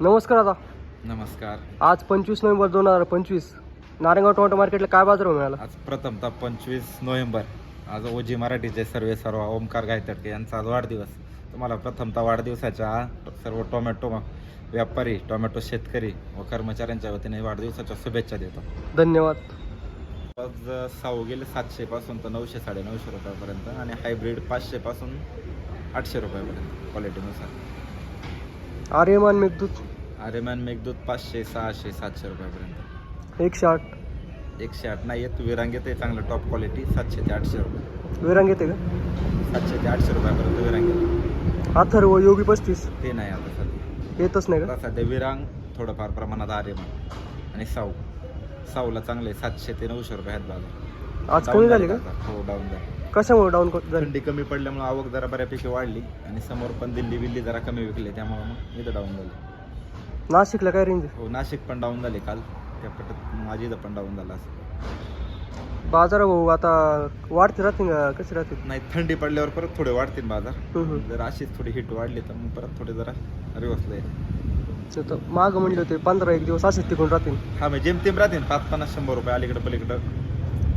नमस्कार दादा. नमस्कार. आज पंचवीस नोव्हेंबर दोन हजार पंचवीस. नारायणगाव टोमॅटो मार्केटला काय बाजार मिळाला? आज प्रथमतः पंचवीस नोव्हेंबर. आज ओजी मराठीचे सर्वे सर्व ओमकार गायतडके यांचा आज वाढदिवस. तुम्हाला प्रथमतः वाढदिवसाच्या सर्व टोमॅटो व्यापारी टोमॅटो शेतकरी व कर्मचाऱ्यांच्या वतीने वाढदिवसाच्या शुभेच्छा देतो. धन्यवाद. आज साऊ गेले सातशे पासून तर नऊशे साडेनऊशे रुपयापर्यंत आणि हायब्रिड पाचशे पासून आठशे रुपयापर्यंत क्वालिटीनुसार आर्यमान मेघदूत. आर्यमॅन मेघदूत पाचशे सहाशे सातशे रुपयापर्यंत. एकशे आठ एकशे आठ नाही येत विरांग येते चांगलं टॉप क्वालिटी सातशे ते आठशे रुपये. विरांग येते का? सातशे ते आठशे रुपयापर्यंत विरांग अथर्व योगी पस्तीस. ते नाही आता सध्या. येतच नाही का? आता सध्या विरांग थोडंफार प्रमाणात आर्यमान आणि साऊ. साऊला चांगले सातशे ते नऊशे रुपये आहेत बाजार. आज कमी झाली झाले का? आता. हो डाऊन झाले. कशामुळे डाऊन झाली? थंडी कमी पडल्यामुळे आवक जरा बऱ्यापैकी वाढली आणि समोर पण दिल्ली बिल्ली जरा कमी विकले त्यामुळे मग इथं डाऊन झाले. नाशिकला काय रेंज हो नाशिक पण डाऊन झाले काल. त्या पटत माझी इथं पण डाऊन झाला असं बाजार भाऊ आता वाढते राहतील का? कसे राहतील? नाही थंडी पडल्यावर परत थोडे वाढतील बाजार. हम्म, हम्म. जर अशीच थोडी हिट वाढली तर मग परत थोडे जरा रिवर्सला तर माग म्हणले होते पंधरा एक दिवस असेच तिकडून राहतील. हा म्हणजे जेमतेम राहतील. पाच पन्नास शंभर रुपये अलीकडे पलीकडं.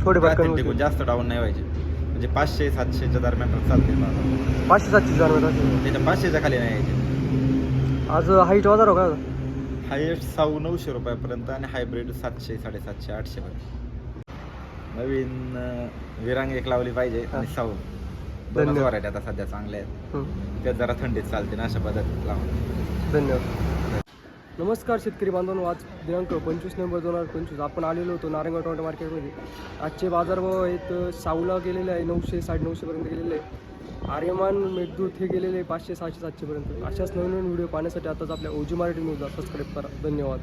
थोडेफार राहतील कमी टिकून होतील. जास्त डाऊन नाही व्हायचे. म्हणजे पाचशे सातशेच्या दरम्यान चालते बाजार. पाचशे सातशे राहतील. त्याच्या पाचशेच्या खाली नाही यायचे. आज हाईट बाजार हो का? हायेस्ट साऊ नऊशे रुपयापर्यंत आणि हायब्रिड सातशे साडेसातशे आठशे पर्यंत नवीन विरांग एक लावली पाहिजे आणि साऊ. व्हरायटी आता सध्या चांगल्या आहेत. त्यात जरा थंडीत चालते ना अशा पद्धतीत लावून. धन्यवाद. नमस्कार शेतकरी बांधवांनो आज दिनांक पंचवीस नोव्हेंबर दोन हजार पंचवीस. आपण आलेलो होतो नारायणगाव टोमॅटो मार्केटमध्ये. आजचे बाजारभाव आहेत साऊला गेलेले आहे नऊशे साडेनऊशेपर्यंत गेलेले आहे. आर्यमान मेघदूत हे गेलेले पाचशे सहाशे सातशेपर्यंत. अशाच नवीन नवीन व्हिडिओ पाहण्यासाठी आताच आपल्या ओजी मराठी न्यूजला सबस्क्राईब करा. धन्यवाद.